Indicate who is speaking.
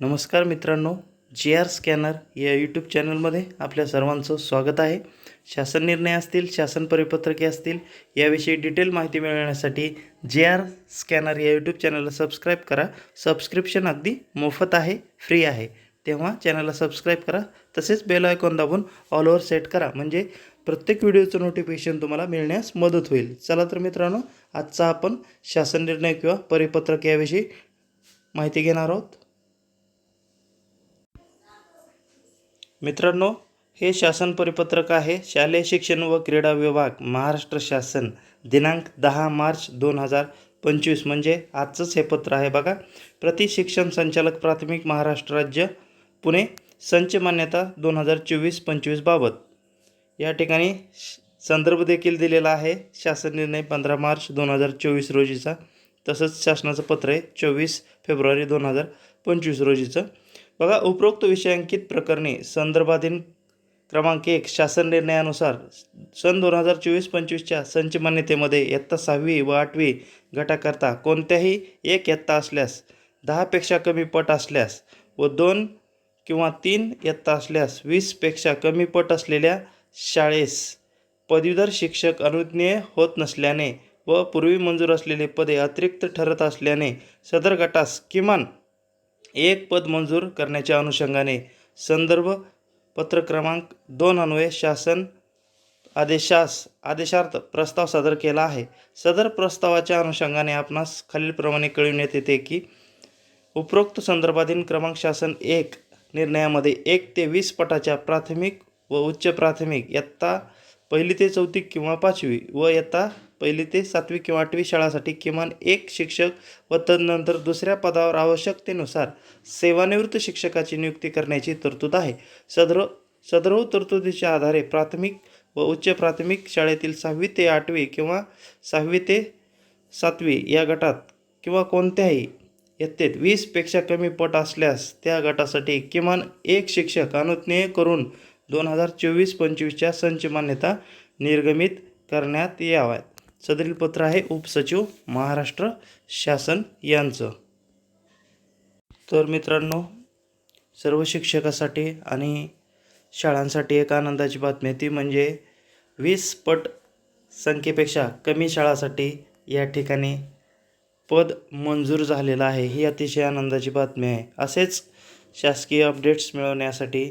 Speaker 1: नमस्कार मित्रांनो जे आर स्कॅनर या यूट्यूब चॅनलमध्ये आपल्या सर्वांचं स्वागत आहे. शासन निर्णय असतील शासन परिपत्रके असतील याविषयी डिटेल माहिती मिळवण्यासाठी जे आर स्कॅनर या यूट्यूब चॅनलला सबस्क्राईब करा. सबस्क्रिप्शन अगदी मोफत आहे फ्री आहे. तेव्हा चॅनलला सबस्क्राईब करा. तसेच बेल आयकॉन दाबून ऑल ओव्हर सेट करा. म्हणजे प्रत्येक व्हिडिओचं नोटिफिकेशन तुम्हाला मिळण्यास मदत होईल. चला तर मित्रांनो आजचा आपण शासन निर्णय किंवा परिपत्रक याविषयी माहिती घेणार आहोत. मित्रांनो हे शासन परिपत्रक आहे. शालेय शिक्षण व क्रीडा विभाग महाराष्ट्र शासन दिनांक दहा मार्च दोन हजार पंचवीस. म्हणजे आजचंच हे पत्र आहे बघा. प्रति शिक्षण संचालक प्राथमिक महाराष्ट्र राज्य पुणे संच मान्यता दोन हजार चोवीस पंचवीस बाबत. या ठिकाणी श- संदर्भ देखील दिलेला आहे. शासन निर्णय पंधरा मार्च दोन हजार चोवीस रोजीचा. तसंच शासनाचं पत्र आहे चोवीस फेब्रुवारी दोन हजार पंचवीस रोजीचं. बघा उपरोक्त विषयांकित प्रकरणी संदर्भाधीन क्रमांक एक शासन निर्णयानुसार सन दोन हजार चोवीस पंचवीसच्या संच मान्यतेमध्ये इयत्ता सहावी व आठवी गटाकरता कोणत्याही एक इयत्ता असल्यास दहापेक्षा कमी पट असल्यास व दोन किंवा तीन इयत्ता असल्यास वीसपेक्षा कमी पट असलेल्या शाळेस पदवीधर शिक्षक अनुज्ञेय होत नसल्याने व पूर्वी मंजूर असलेले पदे अतिरिक्त ठरत असल्याने सदर गटास किमान एक पद मंजूर करण्याच्या अनुषंगाने संदर्भ पत्र क्रमांक दोन अन्वये शासन आदेशास आदेशार्थ प्रस्ताव सादर केला आहे. सदर प्रस्तावाच्या अनुषंगाने आपणास खालीलप्रमाणे कळविण्यात येते की उपरोक्त संदर्भाधीन क्रमांक शासन एक निर्णयामध्ये एक ते वीस पटाच्या प्राथमिक व उच्च प्राथमिक इयत्ता पहिली ते चौथी किंवा पाचवी व इयत्ता पहिली ते सातवी किंवा आठवी शाळासाठी किमान एक शिक्षक व तदनंतर दुसऱ्या पदावर आवश्यकतेनुसार सेवानिवृत्त शिक्षकाची नियुक्ती करण्याची तरतूद आहे. सदर सदर तरतुदीच्या आधारे प्राथमिक व उच्च प्राथमिक शाळेतील सहावी ते आठवी किंवा सहावी ते सातवी या गटात किंवा कोणत्याही इयत्तेत वीसपेक्षा कमी पट असल्यास त्या गटासाठी किमान एक शिक्षक अनुज्ञेय करून दोन हजार चोवीस पंचवीसच्या संच मान्यता निर्गमित करण्यात याव्यात. सदरील पत्र आहे उपसचिव महाराष्ट्र शासन यांचं. तर मित्रांनो सर्व शिक्षकासाठी आणि शाळांसाठी एक आनंदाची बातमी ती म्हणजे वीस पट संख्येपेक्षा कमी शाळासाठी या ठिकाणी पद मंजूर झालेलं आहे ही अतिशय आनंदाची बातमी आहे. असेच शासकीय अपडेट्स मिळवण्यासाठी